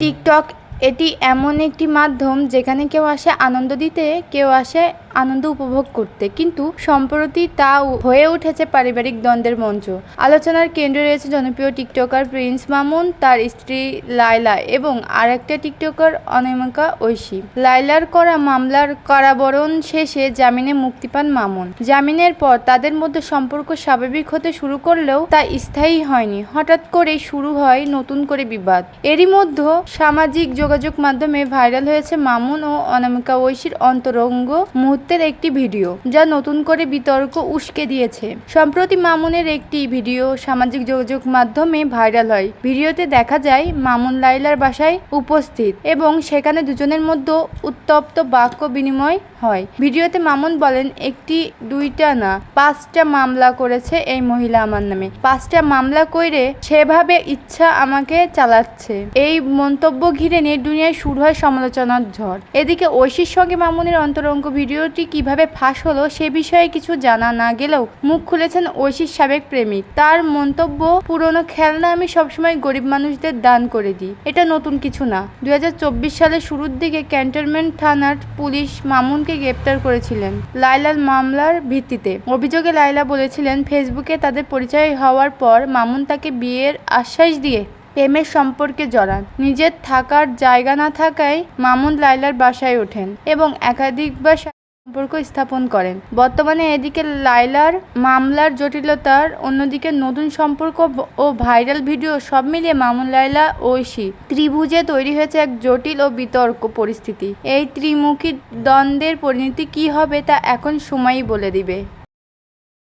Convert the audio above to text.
TikTok এটি এমন একটি মাধ্যম যেখানে কেউ আসে আনন্দ দিতে কেউ আসে আনন্দ উপভোগ করতে। কিন্তু সম্প্রতি তা হয়ে উঠেছে পারিবারিক দ্বন্দ্বের মঞ্চ। আলোচনার কেন্দ্রে রয়েছে জনপ্রিয় টিকটকার প্রিন্স মামুন, তার স্ত্রী লাইলা এবং আরেকটা টিকটকার অনামিকা ঐশী। লাইলার করা মামলার কারাবরণ শেষে জামিনে মুক্তি পান মামুন। জামিনের পর তাদের মধ্যে সম্পর্ক স্বাভাবিক হতে শুরু করলেও তা স্থায়ী হয়নি। হঠাৎ করেই শুরু হয় নতুন করে বিবাদ। এরই মধ্যে সামাজিক যোগাযোগ মাধ্যমে ভাইরাল হয়েছে মামুন ও অনামিকা ঐশীর অন্তরঙ্গ মুহূর্তের একটি ভিডিও, যা নতুন করে বিতর্ক উস্কে দিয়েছে। সম্প্রতি মামুনের একটি ভিডিও সামাজিক যোগাযোগ মাধ্যমে ভাইরাল হয়। ভিডিওতে দেখা যায়, মামুন লাইলার বাসায় উপস্থিত এবং সেখানে দুজনের মধ্যে উত্তপ্ত বাক্য বিনিময় হয়। ভিডিওতে মামুন বলেন, একটি, দুইটা না, পাঁচটা মামলা করেছে এই মহিলা আমার নামে। পাঁচটা মামলা কইরে সেভাবে ইচ্ছা আমাকে চালাচ্ছে। এই মন্তব্য ঘিরে নেট দুনিয়ায় শুরু হয় সমালোচনার ঝড়। এদিকে ঐশীর সঙ্গে মামুনের অন্তরঙ্গ ভিডিওটি কীভাবে ফাঁস হলো সে বিষয়ে কিছু জানা না গেলেও মুখ খুলেছেন ঐশীর সাবেক প্রেমিক। তার মন্তব্য, পুরনো খেলনা আমি সবসময় গরিব মানুষদের দান করে দিই। এটা নতুন কিছু না। দুই সালের শুরুর দিকে ক্যান্টনমেন্ট থানার পুলিশ মামুনকে গ্রেপ্তার করেছিলেন লাইলার মামলার ভিত্তিতে। অভিযোগে লাইলা বলেছিলেন, ফেসবুকে তাদের পরিচয় হওয়ার পর মামুন তাকে বিয়ের আশ্বাস দিয়ে প্রেমের সম্পর্কে জড়ান। নিজের থাকার জায়গা না থাকায় মামুন লাইলার বাসায় ওঠেন এবং একাধিকবার সম্পর্ক স্থাপন করেন। বর্তমানে এদিকে লাইলার মামলার জটিলতার অন্যদিকে নতুন সম্পর্ক ও ভাইরাল ভিডিও সব মিলিয়ে মামুন লাইলা ঐশী ত্রিভুজে তৈরি হয়েছে এক জটিল ও বিতর্ক পরিস্থিতি। এই ত্রিমুখী দ্বন্দ্বের পরিণতি কী হবে তা এখন সময়ই বলে দিবে।